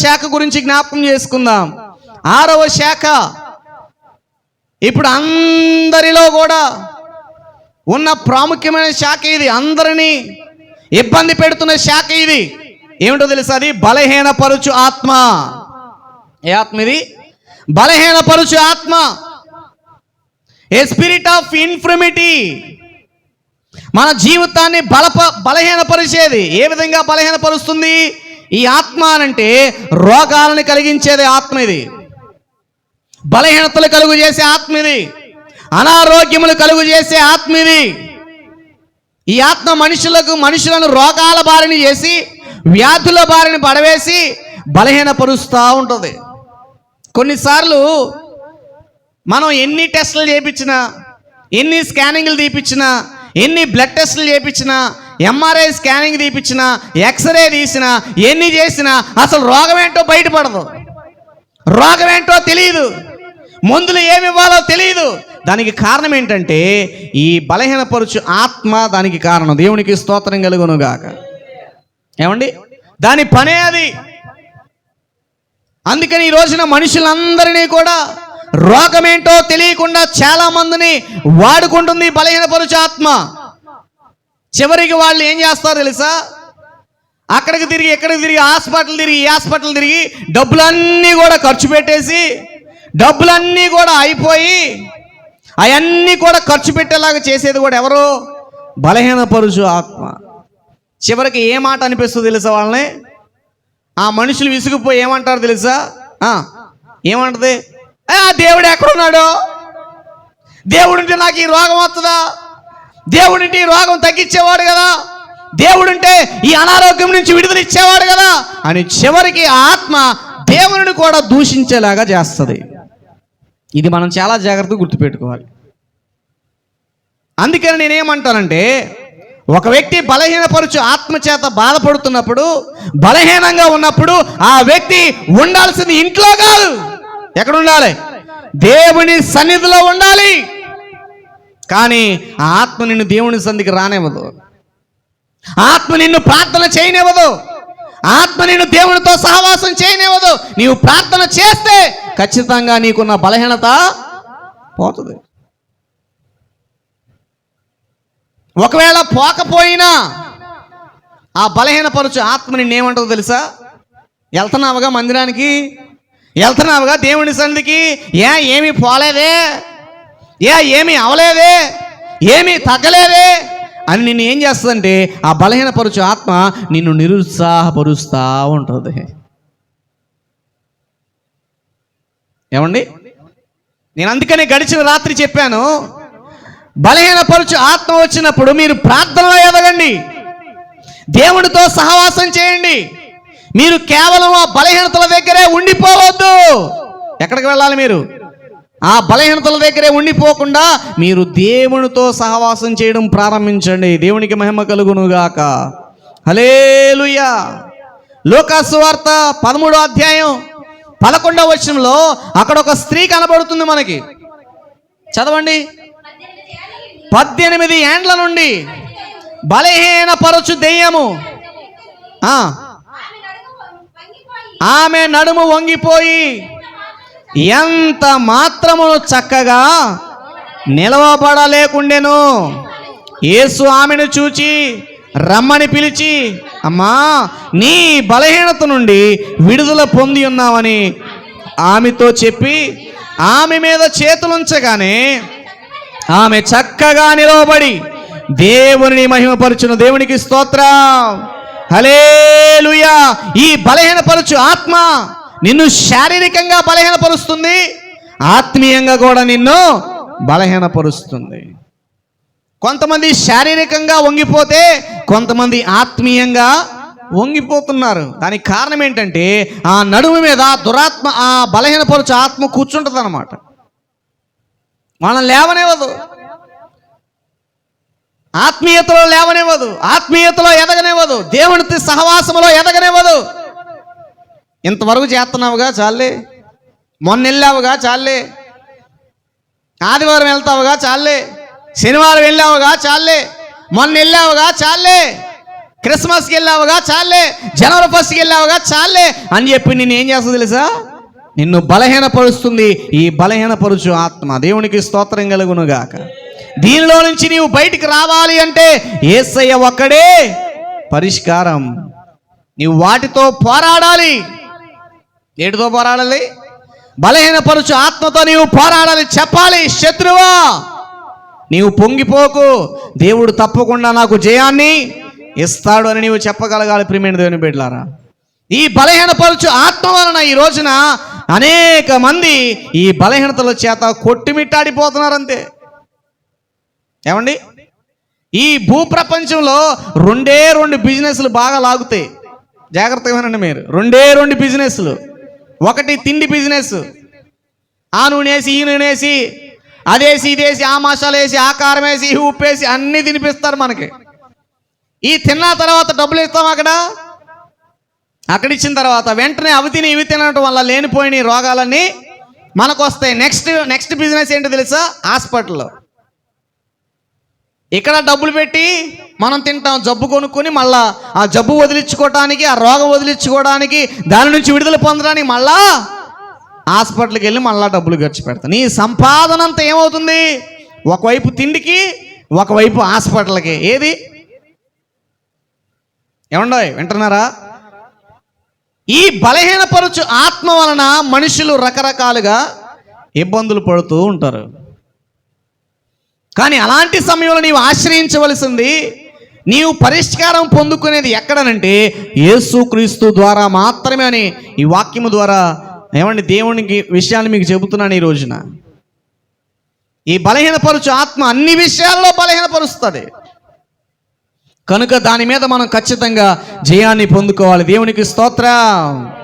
శాఖ గురించి జ్ఞాపకం చేసుకుందాం. ఆరవ శాఖ. ఇప్పుడు అందరిలో కూడా ఉన్న ప్రాముఖ్యమైన శాఖ ఇది. అందరినీ ఇబ్బంది పెడుతున్న శాఖ ఇది. ఏమిటో తెలుసా అది? బలహీనపరుచు ఆత్మ. ఏ ఆత్మ ఇది? బలహీనపరుచు ఆత్మ. A spirit of infirmity. మన జీవితాన్ని బలప బలహీనపరిచేది. ఏ విధంగా బలహీనపరుస్తుంది? ఈ ఆత్మ అనంటే రోగాలను కలిగించేది ఆత్మ ఇది. బలహీనతలు కలుగు చేసే ఆత్మ ఇది. అనారోగ్యములు కలుగు చేసే ఆత్మ ఇది. ఈ ఆత్మ మనుషులకు మనుషులను రోగాల బారిని చేసి వ్యాధుల బారిని పడవేసి బలహీనపరుస్తూ ఉంటుంది. కొన్నిసార్లు మనం ఎన్ని టెస్టులు చేయించినా ఎన్ని స్కానింగ్లు తీపించినా ఎన్ని బ్లడ్ టెస్టులు చేయించినా ఎంఆర్ఐ స్కానింగ్ తీపించినా ఎక్స్రే తీసినా ఎన్ని చేసినా అసలు రోగం ఏంటో బయటపడదు. రోగం ఏంటో తెలియదు మందులు ఏమి ఇవ్వాలో తెలియదు దానికి కారణం ఏంటంటే ఈ బలహీనపరుచు ఆత్మ దానికి కారణం. దేవునికి స్తోత్రం కలుగునుగాక. ఏమండి? దాని పనే అది. అందుకని ఈ రోజున మనుషులందరినీ కూడా రోగమేంటో తెలియకుండా చాలా మందిని వాడుకుంటుంది బలహీనపరుచు ఆత్మ. చివరికి వాళ్ళు ఏం చేస్తారో తెలుసా? అక్కడికి తిరిగి ఎక్కడికి తిరిగి హాస్పిటల్ తిరిగి ఈ హాస్పిటల్ తిరిగి డబ్బులన్నీ కూడా ఖర్చు పెట్టేసి డబ్బులన్నీ కూడా అయిపోయి అవన్నీ కూడా ఖర్చు పెట్టేలాగా చేసేది కూడా ఎవరు? బలహీనపరుచు ఆత్మ. చివరికి ఏ మాట అనిపిస్తుంది తెలుసా వాళ్ళని? ఆ మనుషులు విసిగిపోయి ఏమంటారు తెలుసా? ఏమంటది? "ఆ, దేవుడు ఎక్కడున్నాడు? దేవుడుంటే నాకు ఈ రోగం వస్తుందా? దేవుడింటే ఈ రోగం తగ్గించేవాడు కదా. దేవుడుంటే ఈ అనారోగ్యం నుంచి విడుదల ఇచ్చేవాడు కదా. అని చివరికి ఆత్మ దేవుని కూడా దూషించేలాగా చేస్తుంది. ఇది మనం చాలా జాగ్రత్తగా గుర్తుపెట్టుకోవాలి. అందుకని నేనేమంటానంటే ఒక వ్యక్తి బలహీనపరుచు ఆత్మ చేత బాధపడుతున్నప్పుడు బలహీనంగా ఉన్నప్పుడు ఆ వ్యక్తి ఉండాల్సింది ఇంట్లో కాదు. ఎక్కడ ఉండాలి? దేవుని సన్నిధిలో ఉండాలి. కానీ ఆ ఆత్మ నిన్ను దేవుని సంధికి రానివ్వదు. ఆత్మ నిన్ను ప్రార్థన చేయనివ్వదు. ఆత్మ నిన్ను దేవునితో సహవాసం చేయనివ్వదు. నీవు ప్రార్థన చేస్తే ఖచ్చితంగా నీకున్న బలహీనత పోతుంది. ఒకవేళ పోకపోయినా ఆ బలహీనపరచు ఆత్మ నిన్నేమంటుందో తెలుసా? వెళ్తున్నావుగా మందిరానికి? వెళ్తున్నావుగా దేవుని సన్నిధికి ఏ ఏమీ పోలేదే? ఏ ఏమీ అవలేదే? ఏమీ తగ్గలేదే? అని నిన్ను ఏం చేస్తుందంటే ఆ బలహీనపరుచు ఆత్మ నిన్ను నిరుత్సాహపరుస్తూ ఉంటుంది. ఏమండి? నేను అందుకనే గడిచిన రాత్రి చెప్పాను. బలహీనపరుచు ఆత్మ వచ్చినప్పుడు మీరు ప్రార్థనలో ఎదగండి. దేవుడితో సహవాసం చేయండి. మీరు కేవలం ఆ బలహీనతల దగ్గరే ఉండిపోవద్దు. ఎక్కడికి వెళ్ళాలి మీరు? ఆ బలహీనతల దగ్గరే ఉండిపోకుండా మీరు దేవునితో సహవాసం చేయడం ప్రారంభించండి. దేవునికి మహిమ కలుగునుగాక. హలేలుయా లోకాసువార్త పదమూడో అధ్యాయం పదకొండవ వచనంలో అక్కడ ఒక స్త్రీ కనబడుతుంది మనకి. చదవండి. పద్దెనిమిది ఏండ్ల నుండి బలహీన పరచు దెయ్యము ఆమె నడుము వంగిపోయి ఎంత మాత్రం మాత్రమును చక్కగా నిలవబడలేకుండెను. యేసు ఆమెను చూచి రమ్మని పిలిచి అమ్మా నీ బలహీనత నుండి విడుదల పొంది ఉన్నావని ఆమెతో చెప్పి ఆమె మీద చేతులుంచగానే ఆమె చక్కగా నిలవబడి దేవుని మహిమపరచును. దేవునికి స్తోత్రం. హలేలుయా ఈ బలహీనపరచు ఆత్మ నిన్ను శారీరకంగా బలహీనపరుస్తుంది. ఆత్మీయంగా కూడా నిన్ను బలహీనపరుస్తుంది. కొంతమంది శారీరకంగా వంగిపోతే కొంతమంది ఆత్మీయంగా వంగిపోతున్నారు. దానికి కారణం ఏంటంటే ఆ నడుము మీద దురాత్మ ఆ బలహీనపరచు ఆత్మ కూర్చుంటుంది అనమాట మనం లేవనివ్వదు. ఆత్మీయతలో లేవనివ్వదు. ఆత్మీయతలో ఎదగనివ్వదు. దేవునితో సహవాసములో ఎదగనివ్వదు. ఇంతవరకు చేస్తున్నావుగా చాలే? మొన్న వెళ్ళావుగా చాలే. ఆదివారం వెళ్తావుగా చాలే. శనివారం వెళ్ళావుగా చాలే. మొన్న వెళ్ళావుగా చాలే. క్రిస్మస్కి వెళ్ళావుగా చాలే. జనవరి ఫస్ట్కి వెళ్ళావుగా చాలే. అని చెప్పి నిన్ను ఏం చేస్తుంది తెలుసా? నిన్ను బలహీనపరుస్తుంది. ఈ బలహీనపరుచు ఆత్మ. దేవునికి స్తోత్రం కలుగునుగాక. దీనిలో నుంచి నీవు బయటికి రావాలి అంటే ఏసయ్య ఒక్కడే. పరిష్కారం. నీవు వాటితో పోరాడాలి. ఏటితో పోరాడాలి? బలహీనపరుచు ఆత్మతో నీవు పోరాడాలి చెప్పాలి శత్రువా. నీవు పొంగిపోకు. దేవుడు తప్పకుండా నాకు జయాన్ని ఇస్తాడు అని నీవు చెప్పగలగాలి ప్రిమేణ దేవుని బిడ్డలారా. ఈ బలహీనపరచు ఆత్మ వలన ఈ రోజున అనేక మంది ఈ బలహీనతల చేత కొట్టిమిట్టాడిపోతున్నారంతే. ఏమండి? ఈ భూప్రపంచంలో రెండే రెండు బిజినెస్లు బాగా లాగుతాయి. జాగ్రత్తగా వినండి మీరు. రెండే రెండు బిజినెస్లు. ఒకటి తిండి బిజినెస్ ఆ నూనేసి ఈ నూనేసి అదేసి ఇదేసి ఆ మసాలా వేసి ఆ కారం వేసి ఈ ఉప్పు వేసి అన్నీ తినిపిస్తారు మనకి. ఈ తిన్న తర్వాత డబ్బులు ఇస్తాం అక్కడ. అక్కడ ఇచ్చిన తర్వాత వెంటనే అవి తిని ఇవి తినడం వల్ల లేనిపోయిన రోగాలన్నీ మనకు వస్తాయి నెక్స్ట్ నెక్స్ట్ బిజినెస్ ఏంటో తెలుసా? హాస్పిటల్లో ఇక్కడ డబ్బులు పెట్టి మనం తింటాం. జబ్బు కొనుక్కొని మళ్ళా ఆ జబ్బు వదిలించుకోవడానికి ఆ రోగం వదిలించుకోవడానికి దాని నుంచి విడుదల పొందడానికి మళ్ళా హాస్పిటల్కి వెళ్ళి మళ్ళా డబ్బులు ఖర్చు పెడతాం. నీ సంపాదన అంతా ఏమవుతుంది? ఒకవైపు తిండికి ఒకవైపు హాస్పిటల్కి. ఏది? ఏమండో వింటున్నారా? ఈ బలహీనపరచు ఆత్మ వలన మనుషులు రకరకాలుగా ఇబ్బందులు పడుతూ ఉంటారు. కానీ అలాంటి సమయంలో నీవు ఆశ్రయించవలసింది నీవు పరిష్కారం పొందుకునేది ఎక్కడనంటే యేసుక్రీస్తు ద్వారా మాత్రమే అని ఈ వాక్యము ద్వారా ఏమండి దేవునికి విషయాలు మీకు చెబుతున్నాను ఈ రోజున. ఈ బలహీనపరుచు ఆత్మ అన్ని విషయాల్లో బలహీనపరుస్తుంది. కనుక దాని మీద మనం ఖచ్చితంగా జయాన్ని పొందుకోవాలి. దేవునికి స్తోత్రం.